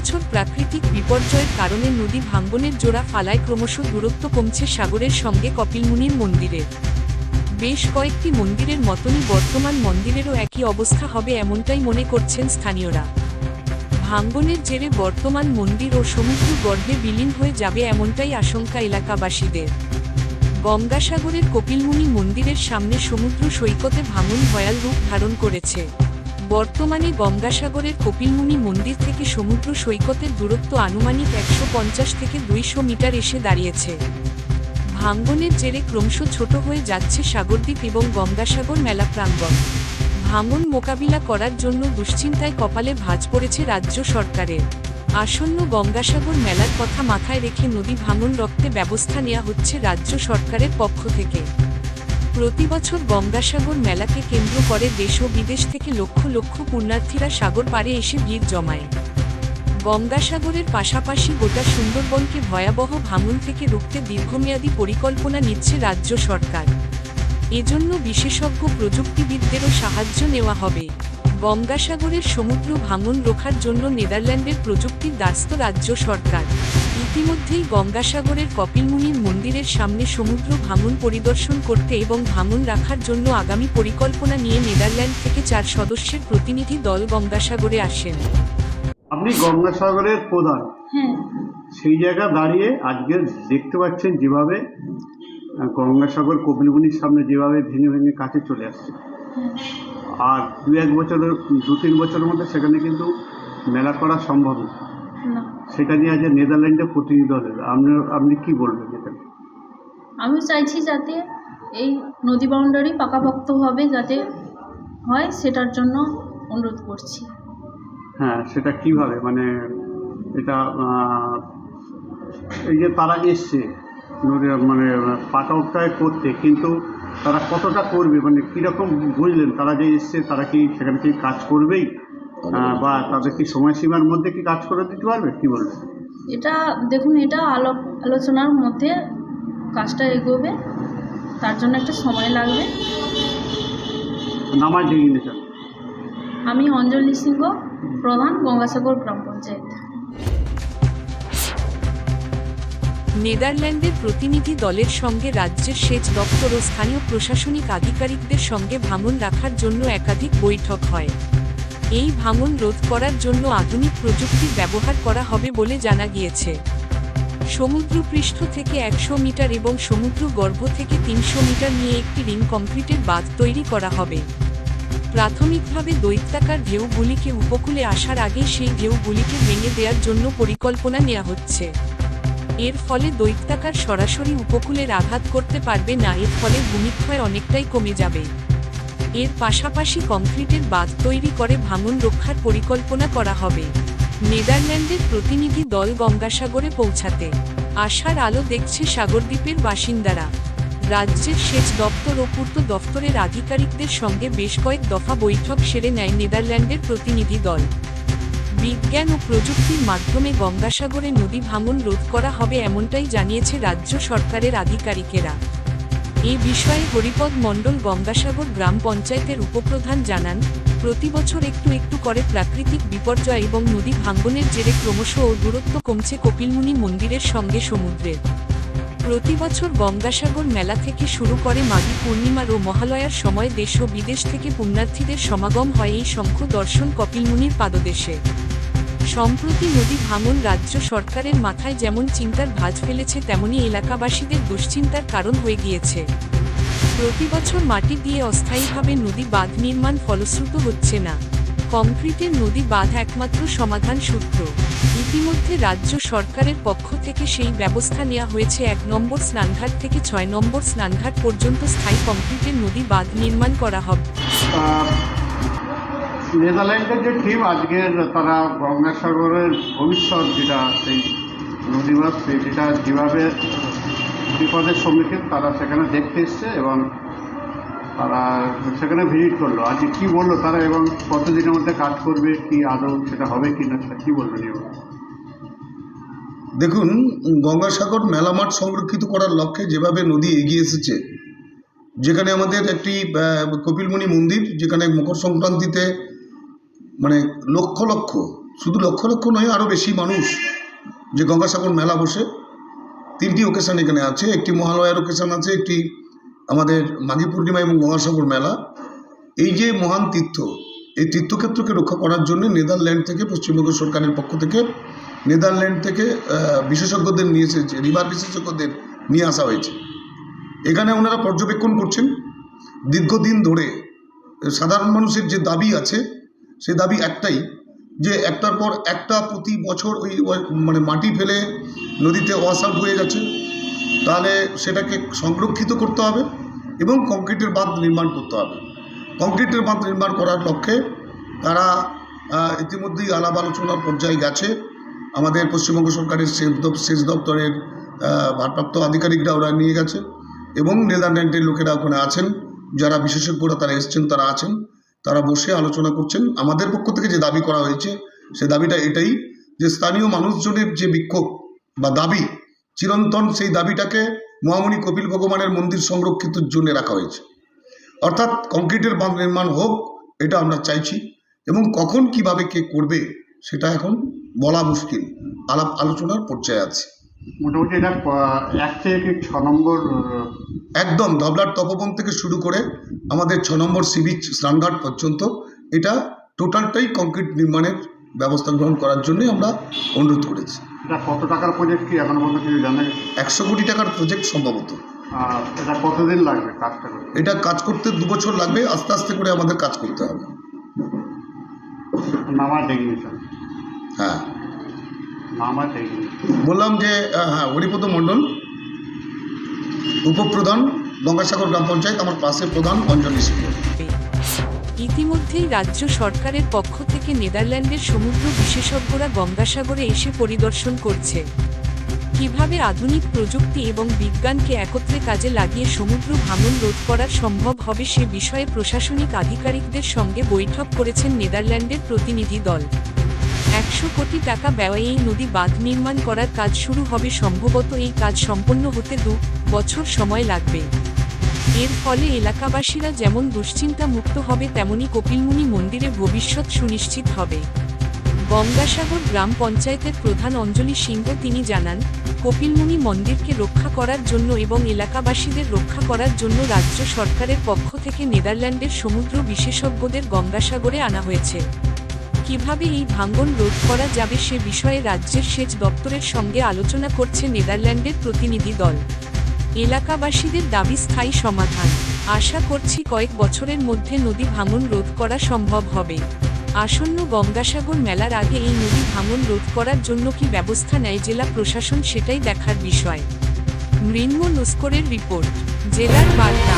বছর প্রাকৃতিক বিপর্যয়ের কারণে নদী ভাঙ্গনের জোড়া ফালায় ক্রমশ দূরত্ব কমছে সাগরের সঙ্গে কপিলমুনির মন্দিরের। বেশ কয়েকটি মন্দিরের মতনই বর্তমান মন্দিরেরও একই অবস্থা হবে এমনটাই মনে করছেন স্থানীয়রা। ভাঙ্গনের জেরে বর্তমান মন্দির ও সমুদ্র গর্ভে বিলীন হয়ে যাবে এমনটাই আশঙ্কা এলাকাবাসীদের। গঙ্গাসাগরের কপিলমুনি মন্দিরের সামনে সমুদ্র সৈকতে ভাঙন ভয়াল রূপ ধারণ করেছে। বর্তমানে গঙ্গাসাগরের কপিলমুনি মন্দির থেকে সমুদ্র সৈকতের দূরত্ব আনুমানিক একশো পঞ্চাশ থেকে দুইশো মিটার এসে দাঁড়িয়েছে। ভাঙ্গনের জেরে ক্রমশ ছোট হয়ে যাচ্ছে সাগরদ্বীপ এবং গঙ্গাসাগর মেলা প্রাঙ্গণ। ভাঙন মোকাবিলা করার জন্য দুশ্চিন্তায় কপালে ভাঁজ পড়েছে রাজ্য সরকারের। আসন্ন গঙ্গাসাগর মেলার কথা মাথায় রেখে নদী ভাঙন রক্তে ব্যবস্থা নেওয়া হচ্ছে রাজ্য সরকারের পক্ষ থেকে। প্রতি বছর গঙ্গাসাগর মেলাকে কেন্দ্র করে দেশ ও বিদেশ থেকে লক্ষ লক্ষ পুণ্যার্থীরা সাগর পাড়ে এসে ভিড় জমায়। গঙ্গাসাগরের পাশাপাশি গোটা সুন্দরবনকে ভয়াবহ ভাঙন থেকে রুখতে দীর্ঘমেয়াদী পরিকল্পনা নিচ্ছে রাজ্য সরকার। এজন্য বিশেষজ্ঞ প্রযুক্তিবিদদেরও সাহায্য নেওয়া হবে। গঙ্গাসাগরের সমুদ্র ভাঙন রোখার জন্য নেদারল্যান্ডের প্রযুক্তির দাস্ত রাজ্য সরকার। ইতিমধ্যেই গঙ্গাসাগরের কপিলমুনির মন্দিরের সামনে সমুদ্র ভাঙন পরিদর্শন করতে এবং ভাঙন রাখার জন্য আগামী পরিকল্পনা নিয়ে নেদারল্যান্ড থেকে চার সদস্যের প্রতিনিধি দল গঙ্গাসাগরে আসেন। আপনি গঙ্গাসাগরের প্রধান। হ্যাঁ। সেই জায়গা দাঁড়িয়ে আজকে দেখতে পাচ্ছেন যেভাবে গঙ্গাসাগর কপিলবনির সামনে যেভাবে ভেঙে ভেঙে কাছে চলে আসছে। আর দু এক বছরের দু তিন বছরের মধ্যে সেখানে কিন্তু মেলা করা সম্ভব না। সেটা নিয়ে আজ নেদারল্যান্ডে প্রতিনিধি দল। আপনি আপনি কী বলবেন? আমি চাইছি যাতে এই নদী বাউন্ডারি পাকাপোক্তভাবে যাতে হয় সেটার জন্য অনুরোধ করছি। হ্যাঁ সেটা কীভাবে? মানে এটা এই যে তারা এসছে মানে পাকা উত্তায় করতে কিন্তু তারা কতটা করবে? মানে কীরকম বুঝলেন? তারা যে এসছে তারা কি সেখানে কি কাজ করবেই? বা তাদের কি সময়সীমার মধ্যে কি কাজ করে দিতে পারবে? কি বলবেন? এটা দেখুন এটা আলো আলোচনার মধ্যে কাজটা এগোবে তার জন্য একটা সময় লাগবে। নামাজ আমি অঞ্জলি সিংহ প্রধান গঙ্গাসাগর গ্রাম পঞ্চায়েত। নেদারল্যান্ডের প্রতিনিধি দলের সঙ্গে রাজ্যের সেচ দপ্তর ও স্থানীয় প্রশাসনিক আধিকারিকদের সঙ্গে ভাঙন রাখার জন্য একাধিক বৈঠক হয়। এই ভাঙন রোধ করার জন্য আধুনিক প্রযুক্তির ব্যবহার করা হবে বলে জানা গিয়েছে। সমুদ্রপৃষ্ঠ থেকে একশো মিটার এবং সমুদ্র গর্ভ থেকে তিনশো মিটার নিয়ে একটি রিং কংক্রিটের বাঁধ তৈরি করা হবে। প্রাথমিকভাবে দৈত্যাকার ঢেউগুলিকে উপকূলে আসার আগে সেই ঢেউগুলিকে ভেঙে দেওয়ার জন্য পরিকল্পনা নেওয়া হচ্ছে। এর ফলে দৈত্যাকার সরাসরি উপকূলের আঘাত করতে পারবে না, এর ফলে ভূমিক্ষয় অনেকটাই কমে যাবে। এর পাশাপাশি কংক্রিটের বাঁধ তৈরি করে ভাঙন রক্ষার পরিকল্পনা করা হবে। নেদারল্যান্ডের প্রতিনিধি দল গঙ্গাসাগরে পৌঁছাতে। আশার আলো দেখছে সাগরদ্বীপের বাসিন্দারা। রাজ্যের সেচ দপ্তর ও পূর্ত দপ্তরের আধিকারিকদের সঙ্গে বেশ কয়েক দফা বৈঠক সেরে নেয় নেদারল্যান্ডের প্রতিনিধি দল। বিজ্ঞান ও প্রযুক্তির মাধ্যমে গঙ্গাসাগরে নদী ভাঙন রোধ করা হবে এমনটাই জানিয়েছে রাজ্য সরকারের আধিকারিকেরা। এ বিষয়ে হরিপদ মণ্ডল গঙ্গাসাগর গ্রাম পঞ্চায়েতের উপপ্রধান জানান, প্রতি বছর একটু একটু করে প্রাকৃতিক বিপর্যয় এবং নদী ভাঙ্গনের জেরে ক্রমশ ও দূরত্ব কমছে কপিলমুনি মন্দিরের সঙ্গে সমুদ্রের। প্রতি বছর গঙ্গাসাগর মেলা থেকে শুরু করে মাঘী পূর্ণিমার ও মহালয়ার সময় দেশ ও বিদেশ থেকে পুণ্যার্থীদের সমাগম হয় এই শঙ্খ দর্শন কপিলমুনির পাদদেশে। সম্প্রতি নদী ভাঙন রাজ্য সরকারের মাথায় যেমন চিন্তার ভাঁজ ফেলেছে, তেমনি এলাকাবাসীদের দুশ্চিন্তার কারণ হয়ে গিয়েছে। প্রতি বছর মাটি দিয়ে অস্থায়ীভাবে নদী বাঁধ নির্মাণ ফলশ্রুত হচ্ছে না। কংক্রিটের নদী বাঁধ একমাত্র সমাধান সূত্র। ইতিমধ্যে রাজ্য সরকারের পক্ষ থেকে সেই ব্যবস্থা নেওয়া হয়েছে এক নম্বর স্নানঘাট থেকে ছয় নম্বর স্নানঘাট পর্যন্ত স্থায়ী কংক্রিটের নদী বাঁধ নির্মাণ করা হবে। নেদারল্যান্ডের যে টিম আজকের তারা গঙ্গাসাগরের ভবিষ্যৎ যেটা সেই নদীবাস যেটা যেভাবে বিপদের সম্মুখীন তারা সেখানে দেখতে এসছে এবং তারা সেখানে ভিজিট করল। আজকে কী বলল তারা এবং কতদিনের মধ্যে কাজ করবে কি আদৌ সেটা হবে কি না সেটা কী বলবেন এবার দেখুন গঙ্গাসাগর মেলামাঠ সংরক্ষিত করার লক্ষ্যে যেভাবে নদী এগিয়ে এসেছে যেখানে আমাদের একটি আহ, কপিলমুনি মন্দির যেখানে মকর সংক্রান্তিতে মানে লক্ষ লক্ষ, শুধু লক্ষ লক্ষ নয় আরও বেশি মানুষ যে গঙ্গাসাগর মেলা বসে। তিনটি ওকেশন এখানে আছে, একটি মহালয়ার ওকেশন আছে, একটি আমাদের মাঘী পূর্ণিমা এবং গঙ্গাসাগর মেলা। এই যে মহান তীর্থ, এই তীর্থক্ষেত্রকে রক্ষা করার জন্য নেদারল্যান্ড থেকে, পশ্চিমবঙ্গ সরকারের পক্ষ থেকে নেদারল্যান্ড থেকে বিশেষজ্ঞদের নিয়ে এসেছে রিভার বিশেষজ্ঞদের নিয়ে আসা হয়েছে। এখানে ওনারা পর্যবেক্ষণ করছেন। দীর্ঘদিন ধরে সাধারণ মানুষের যে দাবি আছে সেই দাবি একটাই, যে একটার পর একটা প্রতি বছর ওই মানে মাটি ফেলে নদীতে ওয়াশ হয়ে যাচ্ছে তাহলে সেটাকে সংরক্ষিত করতে হবে এবং কংক্রিটের বাঁধ নির্মাণ করতে হবে। কংক্রিটের বাঁধ নির্মাণ করার লক্ষ্যে তারা ইতিমধ্যেই আলাপ আলোচনার পর্যায়ে গেছে। আমাদের পশ্চিমবঙ্গ সরকারের সেচ দপ্তরের ভারপ্রাপ্ত আধিকারিকরা ওরা নিয়ে গেছে এবং নেদারল্যান্ডের লোকেরা ওখানে আছেন। যারা বিশেষজ্ঞরা তারা এসছেন, তারা আছেন। তারা বসে আলোচনা করছেন। আমাদের পক্ষ থেকে যে দাবি করা হয়েছে, সে দাবিটা এটাই যে স্থানীয় মানুষজনের যে বিক্ষোভ বা দাবি, চিরন্তন সেই দাবিটাকে মহামণি কপিল ভগবানের মন্দির সংরক্ষিতর জন্য রাখা হয়েছে। অর্থাৎ কংক্রিটের বাঁধ নির্মাণ হোক, এটা আমরা চাইছি এবং কখন কীভাবে কে করবে, সেটা এখন বলা মুশকিল। আলাপ আলোচনার পর্যায়ে আছে। মোটামুটি এটা এক থেকে ছ নম্বর একদম ধবলার তপবন থেকে শুরু করে আমাদের ছ নম্বর সি বিচ স্নানঘাট পর্যন্ত এটা টোটালটাই কংক্রিট নির্মাণের ব্যবস্থা গ্রহণ করার জন্যই আমরা অনুরোধ করেছি। এটা কত টাকার প্রজেক্ট কি? এখনও পর্যন্ত কিছু জানা একশো কোটি টাকার প্রজেক্ট সম্ভবত। এটা কতদিন লাগবে কাজটা করতে এটা কাজ করতে দু বছর লাগবে আস্তে আস্তে করে আমাদের কাজ করতে হবে। নামা টেকনিশিয়ান হ্যাঁ। বললাম যে হ্যাঁ হরিপদ মণ্ডল, উপপ্রধান, গঙ্গাসাগর গ্রাম পঞ্চায়েত, আমার পাশে প্রধান অঞ্জলি ইতিমধ্যেই রাজ্য সরকারের পক্ষ থেকে নেদারল্যান্ডের সমুদ্র বিশেষজ্ঞরা গঙ্গাসাগরে এসে পরিদর্শন করছে। কীভাবে আধুনিক প্রযুক্তি এবং বিজ্ঞানকে একত্রে কাজে লাগিয়ে সমুদ্র ভাঙন রোধ করা সম্ভব হবে সে বিষয়ে প্রশাসনিক আধিকারিকদের সঙ্গে বৈঠক করেছেন নেদারল্যান্ডের প্রতিনিধি দল। একশো কোটি টাকা ব্যয়ে এই নদী বাঁধ নির্মাণ করার কাজ শুরু হবে সম্ভবত এই কাজ সম্পন্ন হতে দু বছর সময় লাগবে। এর ফলে এলাকাবাসীরা যেমন দুশ্চিন্তা মুক্ত হবে, তেমনি কপিলমুনি মন্দিরে ভবিষ্যৎ সুনিশ্চিত হবে। গঙ্গাসাগর গ্রাম পঞ্চায়েতের প্রধান অঞ্জলি সিংহ তিনি জানান, কপিলমুনি মন্দিরকে রক্ষা করার জন্য এবং এলাকাবাসীদের রক্ষা করার জন্য রাজ্য সরকারের পক্ষ থেকে নেদারল্যান্ডের সমুদ্র বিশেষজ্ঞদের গঙ্গাসাগরে আনা হয়েছে। কীভাবে এই ভাঙ্গন রোধ করা যাবে সে বিষয়ে রাজ্যের সেচ দপ্তরের সঙ্গে আলোচনা করছে নেদারল্যান্ডের প্রতিনিধি দল। এলাকাবাসীদের দাবি স্থায়ী সমাধান। আশা করছি কয়েক বছরের মধ্যে নদী ভাঙন রোধ করা সম্ভব হবে। আসন্ন গঙ্গাসাগর মেলার আগে এই নদী ভাঙন রোধ করার জন্য কি ব্যবস্থা নেয় জেলা প্রশাসন সেটাই দেখার বিষয়। মৃন্ম নস্করের রিপোর্ট, জেলার বার্তা।